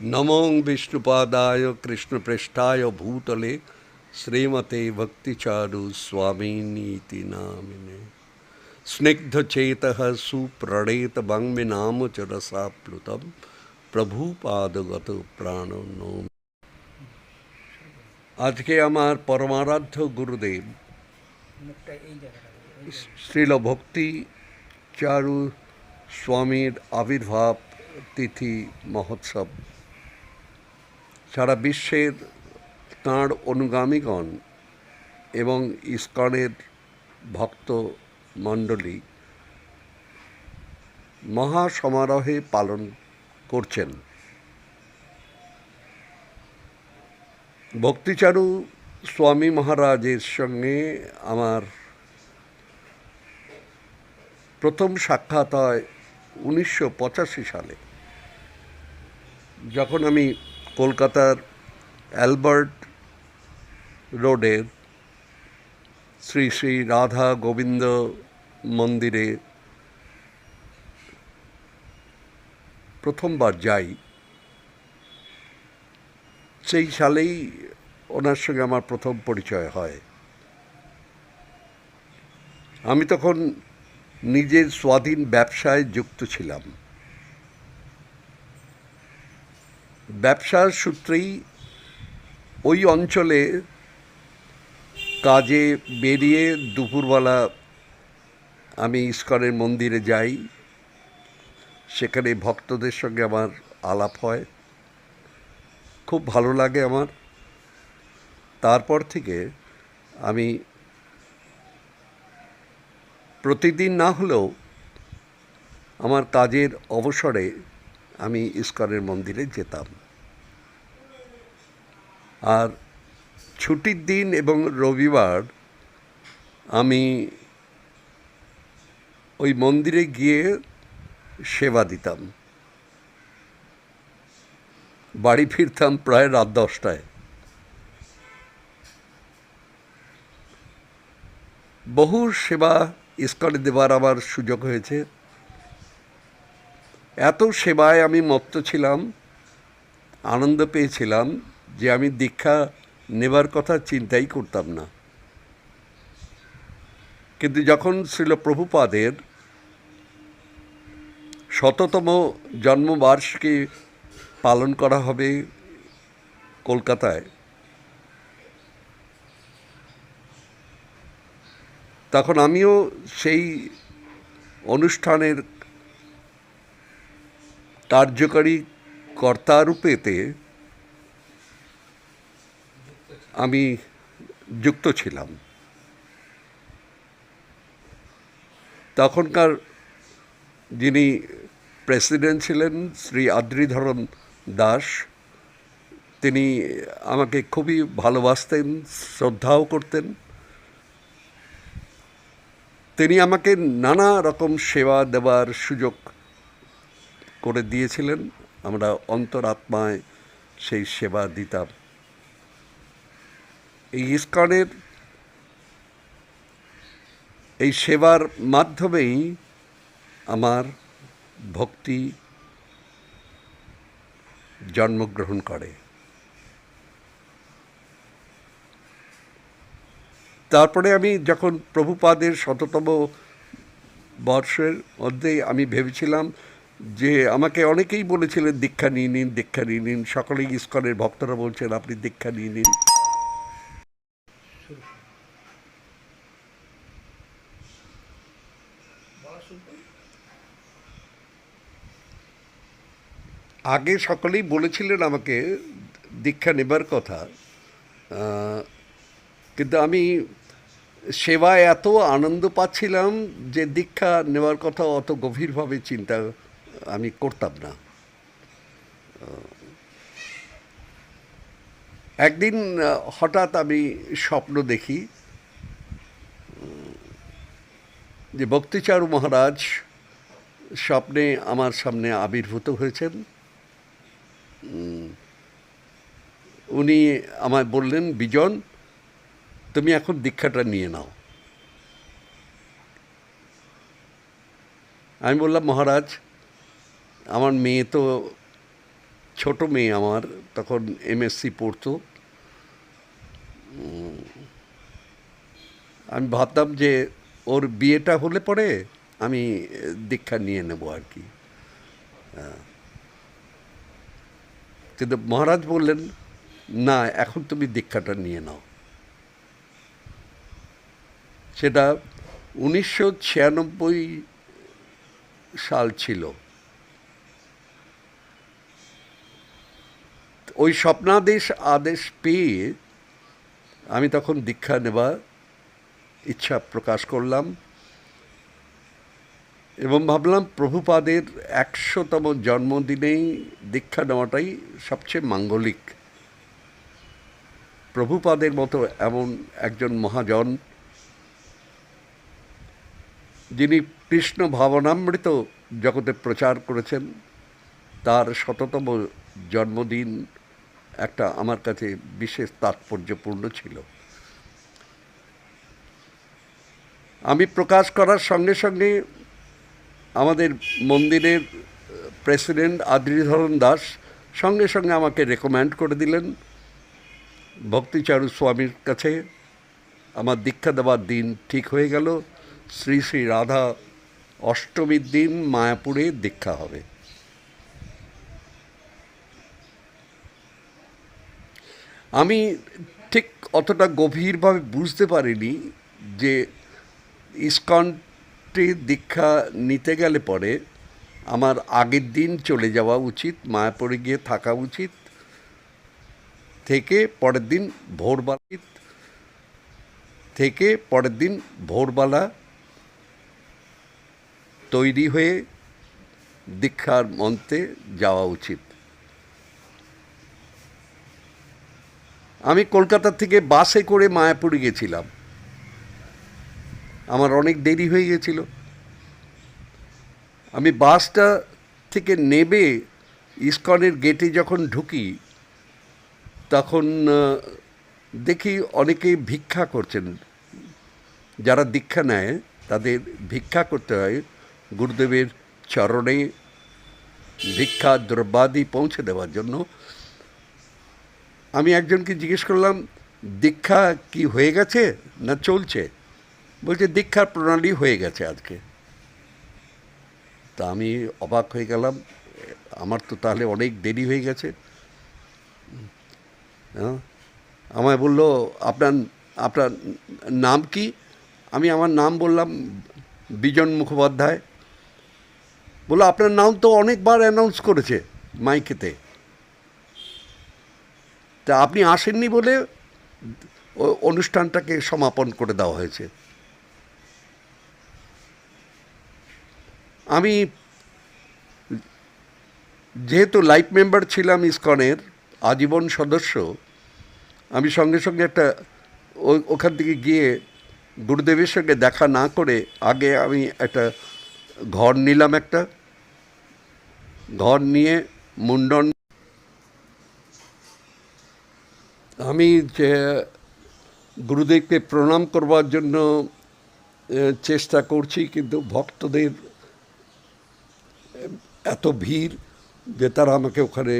नमो विष्णुपादाय कृष्णपृष्ठाय भूतले श्रीमते भक्तिचारु स्वामीनीति नामिने। स्निग्धचेतः सुप्रणेतभङ्गिनाम च प्लुत प्रभुपादगत नो आज के हमार परमाराध्य गुरुदेव श्रील भक्ति चारु स्वामी आविर्भाव तिथि महोत्सव। সারা বিশ্বের তাঁর অনুগামীগণ এবং ইস্কনের ভক্ত মণ্ডলী মহা সমারোহে পালন করছেন। ভক্তিচারু স্বামী মহারাজের সঙ্গে আমার প্রথম সাক্ষাৎ হয় উনিশশো পঁচাশি সালে, যখন আমি কলকাতার অ্যালবার্ট রোডের শ্রী শ্রী রাধা গোবিন্দ মন্দিরে প্রথমবার যাই। সেই সালেই ওনার সঙ্গে আমার প্রথম পরিচয় হয়। আমি তখন নিজের স্বাধীন ব্যবসায় যুক্ত ছিলাম। ব্যবসার সূত্রেই ওই অঞ্চলে কাজে বেরিয়ে দুপুরবেলা আমি ইস্কনের মন্দিরে যাই। সেখানে ভক্তদের সঙ্গে আমার আলাপ হয়। খুব ভালো লাগে আমার। তারপর থেকে আমি প্রতিদিন না হলেও আমার কাজের অবসরে আমি ইস্কনের মন্দিরে যেতাম। আর ছুটির দিন এবং রবিবার আমি ওই মন্দিরে গিয়ে সেবা দিতাম। বাড়ি ফিরতাম প্রায় রাত দশটায়। বহু সেবা ইস্কনে দেবার আমার সুযোগ হয়েছে। এত সেবায় আমি মত্ত ছিলাম, আনন্দ পেয়েছিলাম যে আমি দীক্ষা নেবার কথা চিন্তাই করতাম না। কিন্তু যখন ছিল প্রভুপাদের শততম জন্মবার্ষিকী পালন করা হবে কলকাতায়, তখন আমিও সেই অনুষ্ঠানের কার্যকারী কর্তারূপেতে আমি যুক্ত ছিলাম। তখনকার যিনি প্রেসিডেন্ট ছিলেন শ্রী আদ্রিধরন দাস, তিনি আমাকে খুবই ভালোবাসতেন, শ্রদ্ধাও করতেন। তিনি আমাকে নানা রকম সেবা দেওয়ার সুযোগ করে দিয়েছিলেন, আমরা অন্তরাত্মায় সেই সেবা দিতাম। এই ইস্কনের এই সেবার মাধ্যমেই আমার ভক্তি জন্মগ্রহণ করে। তারপরে আমি যখন প্রভুপাদের শততম বর্ষের মধ্যেই আমি ভেবেছিলাম যে আমাকে অনেকেই বলেছিলেন, দীক্ষা নিয়ে নিন, দীক্ষা নিয়ে নিন সকলেই ইস্কনের ভক্তরা বলছেন, আপনি দীক্ষা নিয়ে নিন। আগে সকলেই বলেছিলেন আমাকে দীক্ষা নেবার কথা কিন্তু আমি সেবায় এত আনন্দ পাচ্ছিলাম যে দীক্ষা নেওয়ার কথা অত গভীরভাবে চিন্তা আমি করতাম না। একদিন হঠাৎ আমি স্বপ্ন দেখি যে ভক্তিচারু মহারাজ স্বপ্নে আমার সামনে আবির্ভূত হয়েছেন। উনি আমায় বললেন, বিজন, তুমি এখন দীক্ষাটা নিয়ে নাও। আমি বললাম, মহারাজ আমার মেয়ে তো ছোট মেয়ে আমার, তখন এমএসসি পড়তো। আমি ভাবতাম যে ওর বিয়েটা হলে পরে আমি দীক্ষা নিয়ে নেব আর কি। হ্যাঁ। কিন্তু মহারাজ বললেন, না, এখন তুমি দীক্ষাটা নিয়ে নাও। সেটা উনিশশো ছিয়ানব্বই সাল ছিল। ওই স্বপ্নাদেশ আদেশ পেয়ে আমি তখন দীক্ষা নেবার ইচ্ছা প্রকাশ করলাম এবং ভাবলাম প্রভুপাদের একশোতম জন্মদিনেই দীক্ষা নেওয়াটাই সবচেয়ে মাঙ্গলিক। প্রভুপাদের মতো এমন একজন মহাজন যিনি কৃষ্ণ ভাবনামৃত জগতে প্রচার করেছেন, তার শততম জন্মদিন একটা আমার কাছে বিশেষ তাৎপর্যপূর্ণ ছিল। আমি প্রকাশ করার সঙ্গে সঙ্গে আমাদের মন্দিরের প্রেসিডেন্ট আদ্রিধরণ দাস সঙ্গে সঙ্গে আমাকে রেকমেন্ড করে দিলেন। ভক্তিচারু স্বামীর কাছে আমার দীক্ষা দেওয়ার দিন ঠিক হয়ে গেল। শ্রী শ্রী রাধা অষ্টমীর দিন মায়াপুরে দীক্ষা হবে। আমি ঠিক অতটা গভীরভাবে বুঝতে পারিনি যে ইস্কনটি দীক্ষা নিতে গেলে পরে আমার আগের দিন চলে যাওয়া উচিত, মায়াপুরে গিয়ে থাকা উচিত, থেকে পরের দিন ভোরবেলা থেকে পরের দিন ভোরবেলা তৈরি হয়ে দীক্ষার মন্ত্রে যাওয়া উচিত। আমি কলকাতা থেকে বাসে করে মায়াপুরে গেছিলাম। আমার অনেক দেরি হয়ে গেছিল। আমি বাসটা থেকে নেবে ইস্কনের গেটে যখন ঢুকি, তখন দেখি অনেকে ভিক্ষা করছেন। যারা দীক্ষা নেয়, তাদের ভিক্ষা করতে হয়। গুরুদেবের চরণে ভিক্ষা দ্রব্যাদি পৌঁছে দেওয়ার জন্য। আমি একজনকে জিজ্ঞেস করলাম, দীক্ষা কি হয়ে গেছে না চলছে? বলছে দীক্ষার প্রণালী হয়ে গেছে আজকে। তা আমি অবাক হয়ে গেলাম, আমার তো তাহলে অনেক দেরি হয়ে গেছে। আমায় বলল, আপনার আপনার নাম কি? আমি আমার নাম বললাম, বিজন মুখোপাধ্যায়। বলল, আপনার নাম তো অনেকবার অ্যানাউন্স করেছে মাইকেতে। তা আপনি আসেননি বলে অনুষ্ঠানটাকে সমাপন করে দেওয়া হয়েছে। আমি যেহেতু লাইফ মেম্বার ছিলাম ইসকনের আজীবন সদস্য, আমি সঙ্গে সঙ্গে একটা ওখান থেকে গিয়ে গুরুদেবের সঙ্গে দেখা না করে আগে আমি একটা ঘর নিলাম একটা। ঘর নিয়ে মুন্ডন আমি যে গুরুদেবকে প্রণাম করবার জন্য চেষ্টা করছি, কিন্তু ভক্তদের এত ভিড় যে তারা আমাকে ওখানে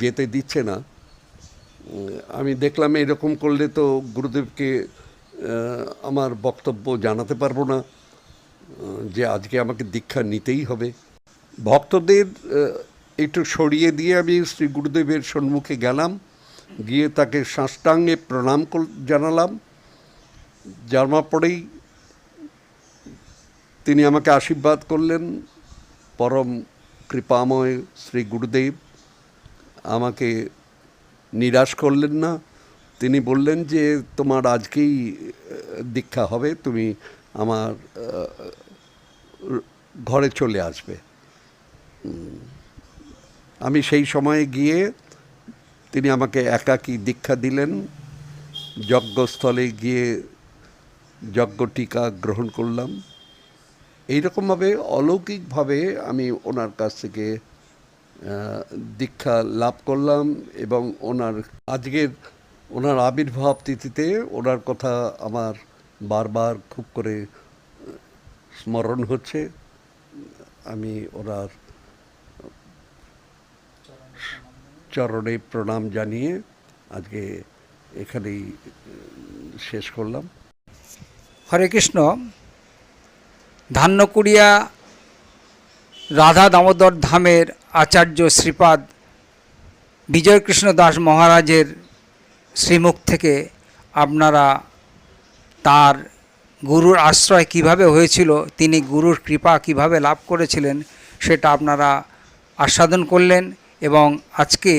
যেতে দিচ্ছে না। আমি দেখলাম এরকম করলে তো গুরুদেবকে আমার বক্তব্য জানাতে পারব না, যে আজকে আমাকে দীক্ষা নিতেই হবে। ভক্তদের একটু সরিয়ে দিয়ে আমি শ্রী গুরুদেবের সম্মুখে গেলাম। গিয়ে তাকে সাষ্টাঙ্গে প্রণাম জানালাম। জানার পরেই তিনি আমাকে আশীর্বাদ করলেন। পরম কৃপাময় শ্রী গুরুদেব আমাকে নিরাশ করলেন না। তিনি বললেন যে, তোমার আজকেই দীক্ষা হবে। তুমি আমার ঘরে চলে আসবে। আমি সেই সময়ে গিয়ে তিনি আমাকে একাকী দীক্ষা দিলেন। যজ্ঞস্থলে গিয়ে যজ্ঞ টিকা গ্রহণ করলাম। এইরকমভাবে, অলৌকিকভাবে আমি ওনার কাছ থেকে দীক্ষা লাভ করলাম এবং ওনার আজকের, ওনার আবির্ভাব তিথিতে ওনার কথা আমার বারবার খুব করে স্মরণ হচ্ছে। আমি ওনার চরণে প্রণাম জানিয়ে আজকে এখানেই শেষ করলাম। হরে কৃষ্ণ। ধান্যকুড়িয়া রাধা দামোদর ধামের আচার্য শ্রীপাদ বিজয়কৃষ্ণ দাস মহারাজের শ্রীমুখ থেকে আপনারা তার গুরুর আশ্রয় কীভাবে হয়েছিল, তিনি গুরুর কৃপা কীভাবে লাভ করেছিলেন, সেটা আপনারা আস্বাদন করলেন। এবং আজকে